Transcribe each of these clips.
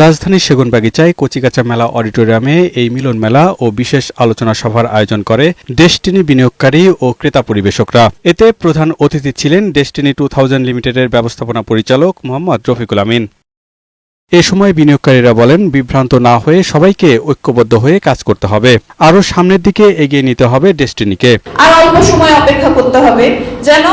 রাজধানীর সেগুনবাগিচায় কচিকাচা মেলা অডিটোরিয়ামে এই মিলন মেলা ও বিশেষ আলোচনা সভার আয়োজন করে ডেস্টিনি বিনিয়োগকারী ও ক্রেতা পরিবেশকরা। এতে প্রধান অতিথি ছিলেন ডেস্টিনি টু থাউজেন্ড লিমিটেডের ব্যবস্থাপনা পরিচালক মোহাম্মদ রফিকুল আমিন। এ সময় বিনিয়োগকারীরা বলেন, বিভ্রান্ত না হয়ে সবাইকে ঐক্যবদ্ধ হয়ে কাজ করতে হবে। আরও সামনের দিকে এগিয়ে নিতে হবে ডেস্টিনিকে। আর অল্প সময় অপেক্ষা করতে হবে যেন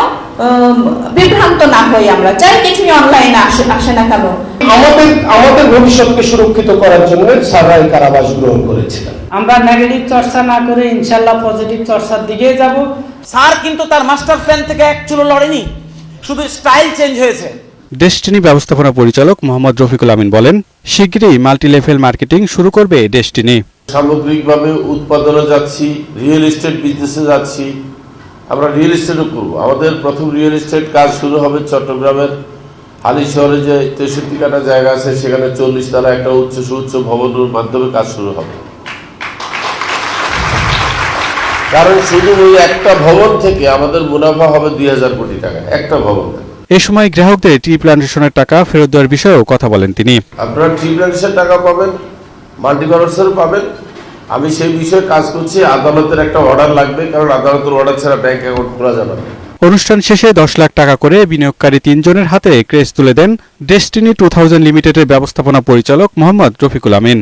বিভ্রান্ত না হই আমরা। যাই কিছুই অনলাইনে আসে আসে না কেন? আমাদের আমাদের ভবিষ্যৎকে সুরক্ষিত করার জন্য স্যাররা এই কারাবাস গ্রহণ করেছিলেন আমরা নেগেটিভ চর্চা না করে ইনশাল্লাহ পজিটিভ চর্চার দিকে যাব। স্যার কিন্তু তার মাস্টার প্ল্যান থেকে এক চুলো লড়েনি। শুধু স্টাইল চেঞ্জ হয়েছে। ডেস্টিনি ব্যবস্থাপনা পরিচালক মোহাম্মদ রফিকুল আমিন বলেন শিগগিরই মাল্টিলেভেল মার্কেটিং শুরু করবে ডেস্টিনি সামগ্রিকভাবে উৎপাদনে যাচ্ছি রিয়েল এস্টেট বিজনেসে যাচ্ছি আমরা রিয়েল এস্টেটও করব। আমাদের প্রথম রিয়েল এস্টেট কাজ শুরু হবে চট্টগ্রামের হালি শহরে যে তেষট্টি কাটা জায়গা আছে সেখানে চল্লিশ তারা একটা উচ্চ সুউচ্চ ভবনের মাধ্যমে কাজ শুরু হবে। কারণ শুধু ওই একটা ভবন থেকে আমাদের মুনাফা হবে দুই হাজার কোটি টাকা একটা ভবন এ সময় গ্রাহকদের টি প্ল্যান্টেশনের টাকা ফেরত দেওয়ার বিষয়েও কথা বলেন তিনি। আপনারা ট্রি প্ল্যান্টেশন টাকা পাবেন মাল্টিপারসেরও পাবেন। আমি সেই বিষয়ে কাজ করছি, আদালতের একটা অর্ডার লাগবে, কারণ আদালতের অর্ডার ছাড়া ব্যাংক অ্যাকাউন্ট খোলা যাবে না। অনুষ্ঠান শেষে দশ লাখ টাকা করে বিনিয়োগকারী তিনজনের হাতে ক্রেস তুলে দেন ডেস্টিনি টু থাউজেন্ড লিমিটেডের ব্যবস্থাপনা পরিচালক মোহাম্মদ রফিকুল আমিন।